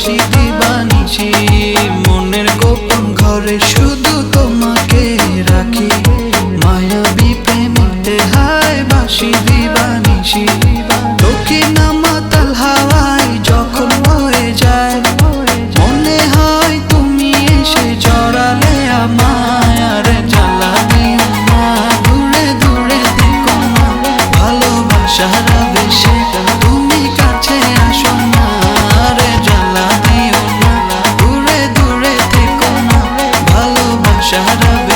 হাসি দিবানিছি মনের গোপন ঘরে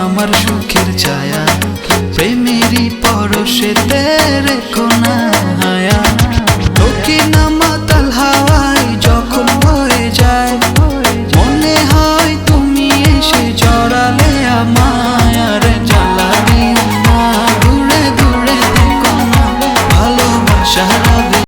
আমার সুখের ছায়া প্রেমেরই পরশে রেখো যায় মনে হয় তুমি এসে জড়ালে আমার